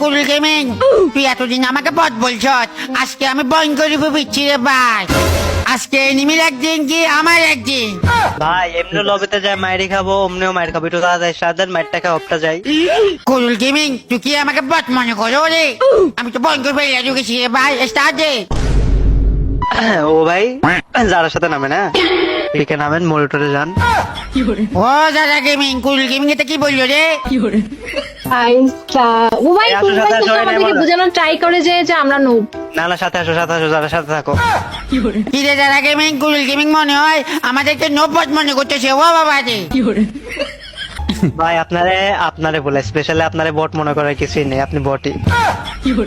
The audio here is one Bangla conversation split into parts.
কুল গেমিং তুই এতদিন আমাকে পথ বলছ আজকে আমি বইন করে রে ভাই। আজকে এনিমির একদিন কি আমার একদিন? ভাই এমনি লবিতে যাই মাইরি খাব অমনিও মাইর খাব। একটু তাড়াতাড়ি সাত মাইরটা খাই অপটা যাই। কুল গেমিং তুই কি আমাকে পথ মনে করো রে? আমি তো বইন করে ফেলে ঢুকেছি রে ভাই স্টার্ট দে। ও ভাই যার সাথে নামে না? নামেন মনিটরে যান। ও দাদা গেমিং কুল গেমিং এটা কি বলল রে। বোঝানোর ট্রাই করে যে আমরা নুব না না সাথে আসো সাথে আসো যারা সাথে থাকো। কি রে দাদা গেমিং কুল গেমিং মনে হয়? আমাদেরকে মনে করতেছে ও বাবা রে। ভাই আপনারে আপনারে বলে স্পেশালি আপনারে বট মনে করার কিছুই নেই আপনি বটই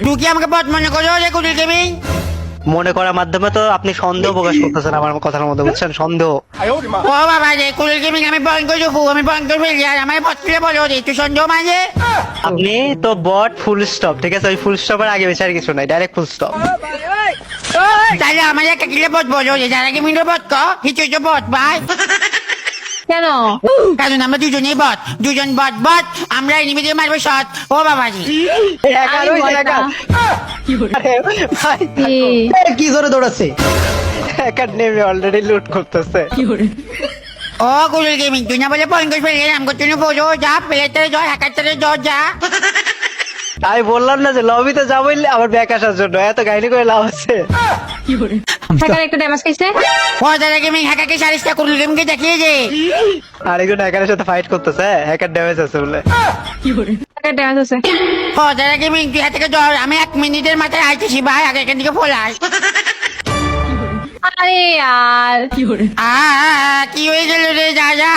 তুই কি আমাকে বট মনে করো রে কুল গেমিং? মনে করার মাধ্যমে তো আপনি সন্দেহ প্রকাশ করতেছেন আমার কথার মধ্যে বুঝছেন? সন্দেহ। ও বাবা যে গেমিং আমি বইন করে দেবো আমি করে ফেলি আর আমার বলো যে তুই সন্দেহ মানে আপনি তো বট ফুল স্টপ ঠিক আছে? ওই ফুল স্টপের আগে বেশি আর কিছু নাই ডাইরেক্ট ফুল স্টপ তাহলে আমার একটা কিলে বট বলো যে যারা গেমিং বট ক কিছু বট ভাই কেন? কারণ আমরা দুজনেই বট। দুজন বট বট আমরা এনিমিতে মারবো সৎ। ও বাবা জি আমি বলটা। ভাই কি? করে দৌড়াচ্ছে? নেমে অলরেডি লুট করতেছে। ও কুল গেমিং তুই না বলে পঙ্কজ ফেলে আমি করতে বলো যা প্লেটারে যাও হ্যাকারটারে জয় যা। আমি বললাম না যে লবিতে যাব আবার ব্যাক আসার জন্য। এত গাইনি করে লাভ আছে। হ্যাকার একটা ড্যামেজ খাইছে ও গেমিং হ্যাকারকে সারিসটা কুল গেমিংকে দেখিয়ে যে আর একজন হ্যাকারের সাথে ফাইট করতেছে হ্যাকার ড্যামেজ আছে বলে। হ্যাকার ড্যামেজ আছে। ও গেমিং তুই হাতে ধর আমি এক মিনিটের মাথায় আইতেছি ভাই আগে এখান থেকে ফোলাই আরে আর কি হয়ে গেল রে যা যা।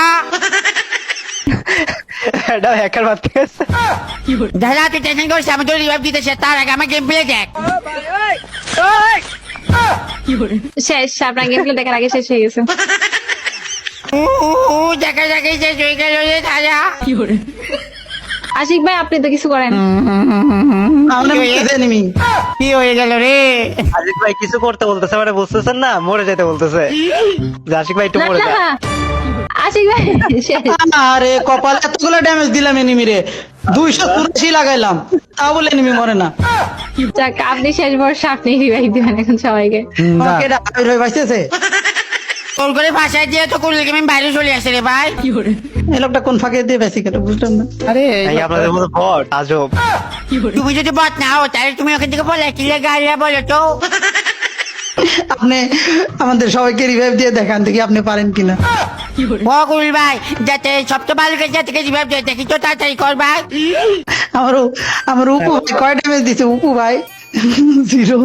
এটা হ্যাকার মারতে গেছে। দাদা তুই টেনশন করিস আমি তোর রিভাইভ দিতেছি তার আগে আমার গেম প্লে দেখ। শেষ আপনার গেম দেখার আগে শেষ হয়ে গেছে। উ, উ, উ, দেখা দেখে শেষ হয়ে গেল রে দাদা। আশিক ভাই আপনি তো কিছু করেন। কি হয়ে গেল? রে? আশিক ভাই কিছু করতে বলতেছে মানে বুঝতেছেন না? মরে যেতে বলতেছে। আশিক ভাই একটু মরে যায় আশিক ভাই আরে কপাল এতগুলো ড্যামেজ দিলাম এনিমি রে। দুইশো চুরাশি লাগাইলাম। তা বলে এনিমি মরে না। যাক আপনি শেষ বর্ষে আপনি রিভাইভ দিবেন এখন সবাইকে। বাঁচতেছে তোর করে ভাষায় দিয়ে তো কুল গেমিং বাইরে চলে আসে রে ভাই। এই লোকটা কোন ফাঁকে দিয়ে বেশি কেটে বুঝলাম না। আরে এই আপনাদের মতো বট আজব। তুমি যদি বট না হও তাহলে তুমি ওখান থেকে বলে কি গাড়িয়া বলো তো। আপনি আমাদের সবাইকে রিভাইভ দিয়ে দেখান দেখি আপনি পারেন কিনা। ও কুল ভাই যাতে থেকে রিভাইভ দিয়ে দেখি তো তাড়াতাড়ি কর ভাই। আমার আমার উপু কয় ড্যামেজ দিছে উপু ভাই? জিরো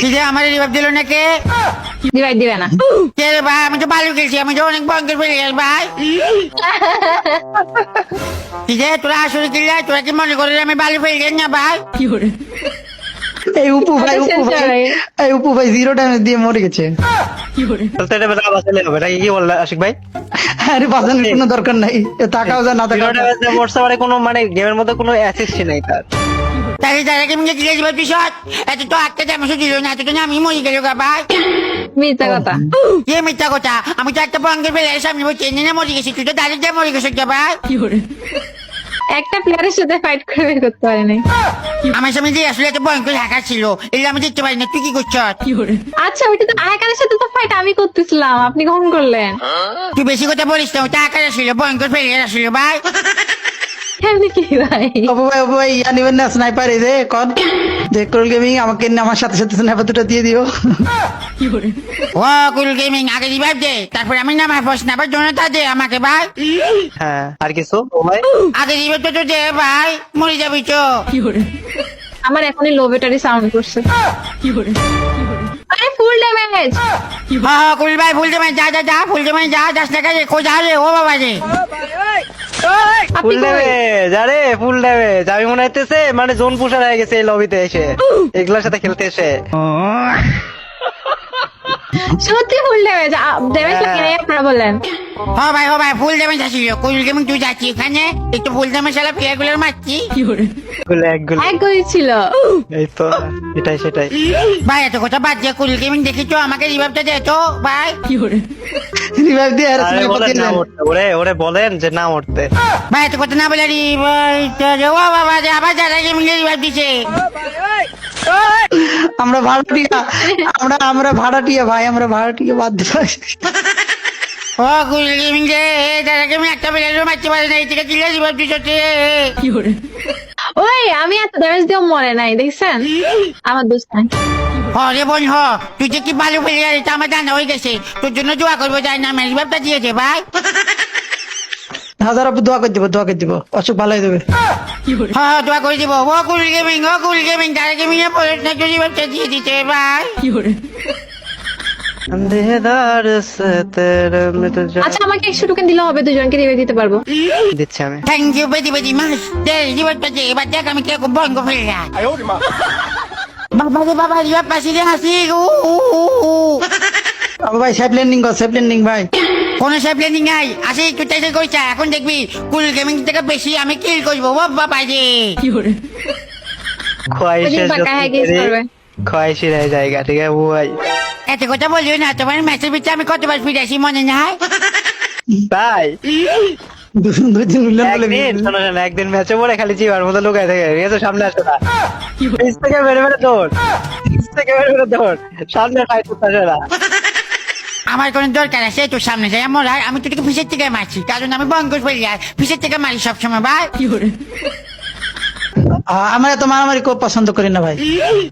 সিধে আমার রিভাইভ দিল না কে রিভাইভ দিবে না। কে রে ভাই আমি তো ভালো খেলছি আমি তো অনেক ভয়ঙ্কর ফেলে গেল ভাই। সিধে তোরা আসলে কিনলে তোরা কি মনে করে আমি ভালো ফেলে গেল না ভাই? এই উপু ভাই আচ্ছা, উপু ভাই। এই উপু ভাই জিরো ড্যামেজ দিয়ে মরে গেছে। আশিক ভাই? আরে কোনো দরকার নাই। এ তাকাও যা না তাকাও যা। মানে কোনো মানে গেমের মধ্যে কোনো অ্যাসিস্ট নাই তার। তাহলে তারা কি মিলে দিলে রিভাইভ পিছত এত তো একটা চামচ দিল না এত আমি মরে গেল গা মিথ্যা কথা। কে মিথ্যা কথা? আমি তো একটা ভয়ঙ্কর ফেলে সামনে বসে এনে মরে গেছি তুই তো ডাইরেক্ট মরে গেছিস একটা প্লেয়ারের সাথে ফাইট করে করতে পারে নাই আমার সামনে যে আসলে একটা ভয়ঙ্কর হ্যাকার ছিল এগুলো আমি দেখতে পারি না তুই কি করছ আচ্ছা ওইটা তো হ্যাকারের সাথে তো ফাইট আমি করতেছিলাম আপনি কখন করলেন। তুই বেশি কথা বলিস না ওটা হ্যাকার ছিল ভয়ঙ্কর ফেলে আসলে ভাই। কেমনি কি ভাই অপু ভাই অপু ভাই ইয়া নিবেন না স্নাইপার এই যে কন যে ক্রোল গেমিং আমাকে আমার সাথে সাথে স্নাইপার দুটো দিয়ে দিও ও কুল গেমিং আগে রিভাইভ দে তারপর আমি জনতা দে আমাকে ভাই হ্যাঁ আর কিছু ও ভাই আগে রিভাইভ তো দে ভাই মরে যাবি তো আমার এখনই লো ব্যাটারি সাউন্ড করছে আরে ফুল ড্যামেজ হ্যাঁ কুল ভাই ফুল যা যা যা ফুল দেবে যা যাস না কাজে কো যা রে ও বাবা রে ফুল? ড্যামেজ আরে ফুল ড্যামেজ আমি মনে হইতেছে মানে জোন পুষার হয়ে গেছে এই লবিতে এসে। এগুলোর সাথে খেলতে এসে। সত্যি ফুল ড্যামেজ ড্যামেজ লাগে নাই আপনারা বলেন। হ ভাই হ ভাই ফুল ড্যামেজ আসিল কুড়িল গেমিং তুই যাচ্ছি এখানে? একটু ফুল ড্যামেজ সালা প্লেয়ারগুলোর মারছি গুলো একগুলো। এক গলি ছিল। এই তো এটাই সেটাই। ভাই এত কথা বাদ দিয়ে কুড়িল গেমিং দেখি তো আমাকে রিভাইভটা দে তো ভাই। রিভাইভ দিয়ে আরে বলেন না উঠতে ওরে ওরে বলেন যে না উঠতে ভাই এত কথা না বলে রিভাইভটা দে ও বাবা যে আবার যারা গেমিং রিভাইভ দিছে আমরা ভাড়াটিয়া আমরা আমরা ভাড়াটিয়া ভাই আমরা ভাড়াটিয়া বাদ ও রে গেমিং একটা মারতে পারে না দিলে ওই আমি এত ড্যামেজ দিয়েও মরে নাই দেখছেন? আমার নাই। হ রে বোন হ। তুই যে কি ভালো আমার জানা হয়ে গেছে। তোর জন্য দোয়া করব যাই না আমি রিভাইভটা দিয়েছে ভাই। হাজার আপু দোয়া করে দিব দোয়া করে দিব অসুখ ভালো হয়ে যাবে হ্যাঁ হ্যাঁ দোয়া করে দিব ও কুল গেমিং ও কুল গেমিং যারা গেমিং এ পড়ে না তুই রিভাইভটা দিয়ে দিতে ভাই अंधेदार से तेरे मिट जा আচ্ছা আমাকে একশো টোকেন দিলে হবে দুজনকে রিভাইভ দিতে পারবো দিচ্ছি আমি থ্যাংক ইউ বেদি বেদি মাস দে রিভাইভটা দে এবার দেখ আমি কিরকম বঙ্গ ফেললা বাবা রে বাবা রিভাইভ পাশে দিয়ে হাসি উ, উ, উ, উ। আবু ভাই সেফ ল্যান্ডিং কর সেফ ল্যান্ডিং ভাই কোনো প্ল্যানিং নাই। আসি একটু টাইসে করিস এখন দেখবি কুল গেমিং থেকে বেশি আমি কিল করব বাবা বাইরে খোয়াইশের জায়গা ঠিক আছে ভাই এত কথা বলিও না তোমার ম্যাচের ভিতরে আমি কতবার ফিরে আসি মনে নাই? তাই একদিন ম্যাচে পরে খালি চিবার মতো লুকায় থাকে। এ তো সামনে আসে না। থেকে বেড়ে বেড়ে দৌড়। থেকে বেড়ে বেড়ে দৌড়। সামনে ফাইট করতে আসে না। আমার কোনো দরকার আছে তোর সামনে যাই আমার আর আমি তোকে পিছের থেকে মারছি কারণ আমি বঙ্গস প্লেয়ার পিছের থেকে মারি সবসময় ভাই। আমরা এত মারামারি খুব পছন্দ করি না ভাই।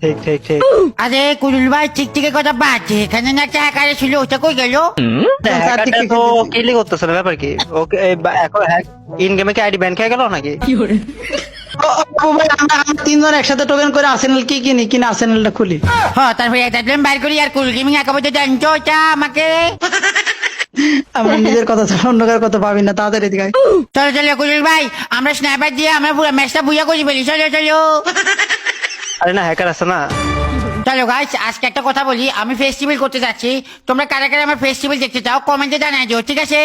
ঠিক ঠিক ঠিক। আরে কুরুল ভাই ঠিক থেকে কথা বাজছে এখানে না একটা হ্যাকারে ছিল ওটা কই গেল? হ্যাকারটা তো কিলি করতেছে না ব্যাপার কি? ওকে ইন গেমে কি আইডি ব্যান খেয়ে গেল নাকি? ও, আবু ভাই আমরা আমরা তিনজন একসাথে টোকেন করে আর্সেনাল কি কিনি? কিনা আর্সেনালটা খুলি। হ্যাঁ তারপরে একটা ড্রেম বাইর করি আর কুল গেমিং একাবো তো জানছো ওটা আমাকে। আমরা নিজের কথা ছাড়া অন্য কারোর কথা ভাবি না তাড়াতাড়ি এদিকে চলো ভাই আমরা স্নাইপার দিয়ে আমরা পুরো ম্যাচটা বুঝা করে ফেলি চলো চলো। আরে না হ্যাকার আছে না। চলো গাইস আজকে একটা কথা বলি আমি ফেস্টিভ্যাল করতে যাচ্ছি। তোমরা কারা কারা আমার ফেস্টিভ্যাল দেখতে চাও কমেন্টে জানাই দিও ঠিক আছে?